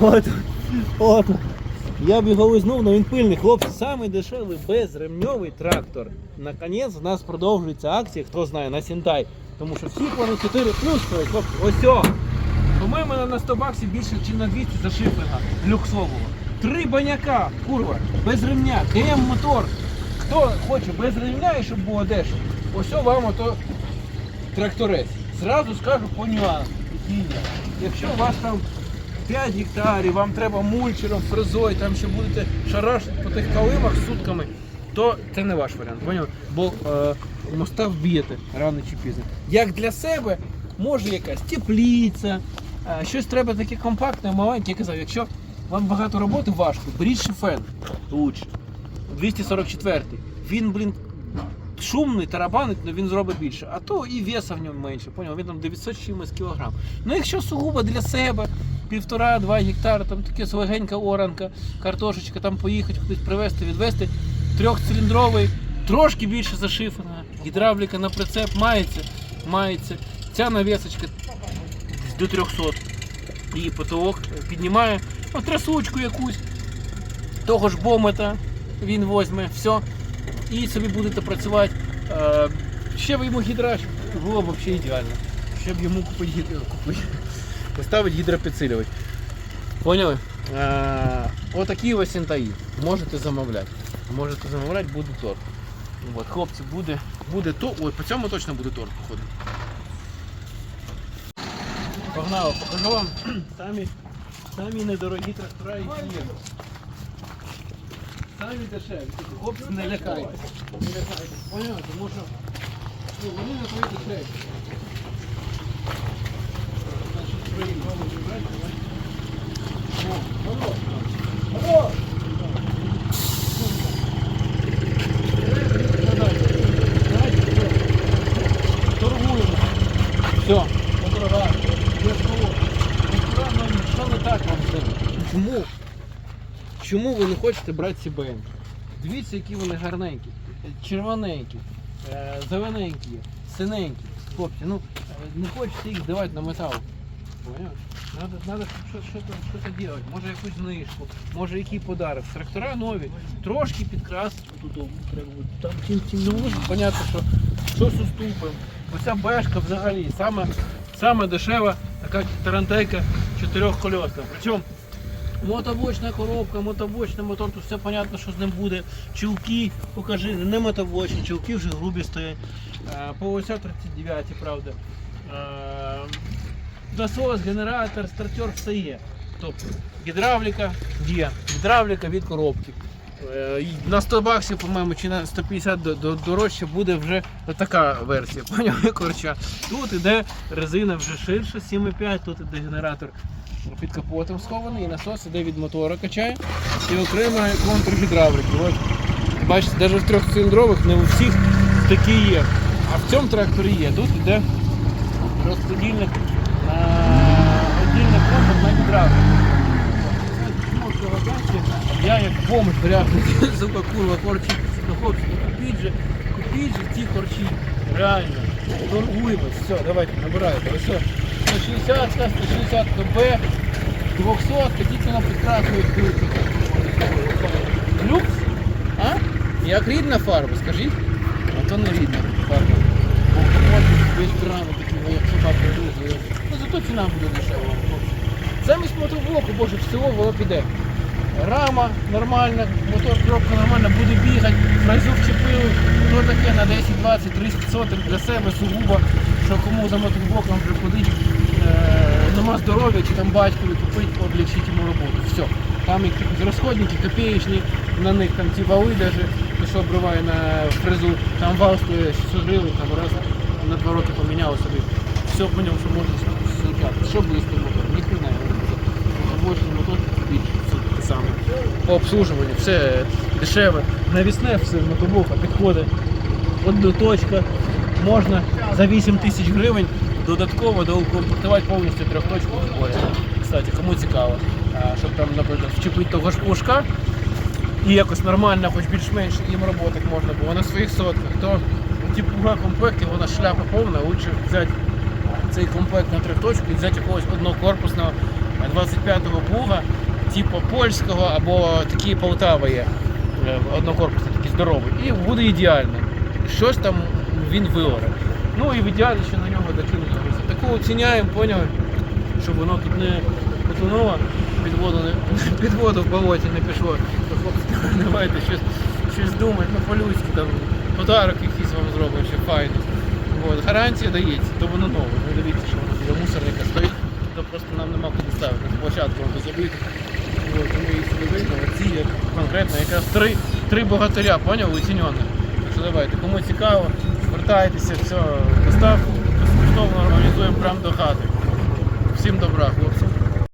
От, от. Я б визнув, але він пильний. Хлопці, самий дешевий безремньовий трактор. Наконець в нас продовжується акція, хто знає, на Сінтай. Тому що всі вони 4 плюс стоять, хлопці, ось о. По-моєму, на 100 баксів більше, ніж на 200 за шифінга люксового. Три баняка, курва, без ремня, ДМ мотор. Хто хоче без ремня і щоб було дешево, ось вам ото тракторець. Зразу скажу по нюансу. Якщо у вас там 5 гектарів, вам треба мульчером, фрезою, там ще будете шарашити по тих калимах сутками, то це не ваш варіант. Поняв? Бо е, моста вб'єте рано чи пізно. Як для себе, може якась тепліця, е, щось треба таке компактне, маленьке. Я казав, якщо вам багато роботи важко, беріть шифен лучше. 244. Він, блін, шумний, тарабанить, але він зробить більше. А то і веса в ньому менше. Поняв? Він там 900 чимось кілограм. Ну якщо сугубо для себе, півтора-два гектари, там таке легенька оранка, картошечка, там поїхати кудись привезти, відвезти. Трьохциліндровий, трошки більше зашифана, гідравліка на прицеп мається, мається. Ця навісочка до 300. Її потолок піднімає. Ну, трясучку якусь, того ж бомета він возьме, все. І собі будете працювати. Е, ще б йому гідрач було б взагалі ідеально. Щоб йому купити гідро, купити, поставити гідропідсилювач. Поняли? Е, отакі ось інтаї. Можете замовляти. Можете замовляти, буде торт. От, хлопці, буде, буде то. Ой, по цьому точно буде торт, походу. Погнали, покажу вам самі, самі недорогі трактора, які є. Самі дешеві. Хлопці, не лякайтесь. Не лякайтесь. Поняли? Тому що ну, вони не твої дешеві. Все. Що не так вам? Чому? Чому ви не хочете брати ці БМ? Дивіться, які вони гарненькі, червоненькі, е, зелененькі, синенькі. Хлопці, ну е, не хочете їх здавати на метал. Поняв? Надо, надо щось, щось робити. Може якусь знижку, може який подарок. Трактора нові, трошки підкрасити тут треба буде. Там тим, тим не можна, понятно, що щось уступимо. Оця бешка взагалі саме, саме дешева така тарантейка чотирьохкольосна. Причому Мотобочна коробка, мотобочний мотор, тут все понятно, що з ним буде. Чулки, покажи, не мотобочні, чулки вже грубі стоять. Е, Полося 39, правда. Насос, генератор, стартер, все є. Тобто гідравліка є, гідравліка від коробки. Е, На 100 баксів, по-моєму, чи на 150 до- до- дорожче буде вже така версія. Коротше, тут іде резина вже ширша, 7,5, тут іде генератор під капотом схований, і насос іде від мотора качає і окремо контур гідравліки. Бачите, навіть в трьохциліндрових не у всіх такі є. А в цьому тракторі є. Тут іде розподільник на отдільний контур на гідравліку. Це чому цього бачите, Я як бомж грязний, сука, курва, корчі. Ну хлопці, ну купіть же, купіть же ці корчі. Реально. Торгуємось. Все, давайте, набирайте. Ось все. 160, 160 КБ, 200, тільки на підкрасують курці. Люкс? А? Як рідна фарба, скажіть? А то не рідна фарба. Бо капот весь кран такий, як собака дуже. Ціна буде дешева. Замість мотоблоку, боже, всього воно піде. Рама нормальна, мотор коробка нормальна, буде бігати, фрезу вчепили, то таке на 10, 20, 30 сотень для себе сугубо, що кому за мотоблоком вже ходить, е, нема здоров'я чи там батькові купить, облегчить йому роботу. Все. Там якісь розходники, копеечні, на них там ці вали даже, то що обриває на фрезу, там вал стоїть 600 гривень, там раз на два роки поміняли собі. Все поняв, що можна зробити. Що тим мотором? Ніхрена його не буде. Мотоблочний мотор більше, все те саме. По обслужуванню, все дешеве. Навісне все мотоблока підходить. Одноточка. Можна за 8 тисяч гривень додатково доукомплектувати повністю трьохточку зборі. Кстати, кому цікаво, щоб там, наприклад, вчепити того ж плужка і якось нормально, хоч більш-менш їм роботи можна було на своїх сотках, то ті плуга комплекти, вона шляпа повна, лучше взяти цей комплект на трьохточку і взяти якогось однокорпусного 25-го плуга, типу польського або такі Полтава є, е, однокорпусний, такий здоровий, і буде ідеально. Щось там він виоре. Ну і в ідеалі ще на нього докинути. Таку оціняємо, поняли, щоб воно тут не потонуло, під воду, під воду в болоті не пішло. Давайте щось, щось думати, ну по-людськи там подарок якийсь вам зробимо, гарантія дається, то воно нове. Ви дивіться, що воно біля мусорника стоїть, то просто нам нема куди ставити. Площадку забити. Тому їх сюди візьмемо. Ці є конкретно якраз три, три богатиря, поняв, оцінені. Так що давайте, кому цікаво, звертайтеся, все, доставку безкоштовно організуємо прямо до хати. Всім добра, хлопці.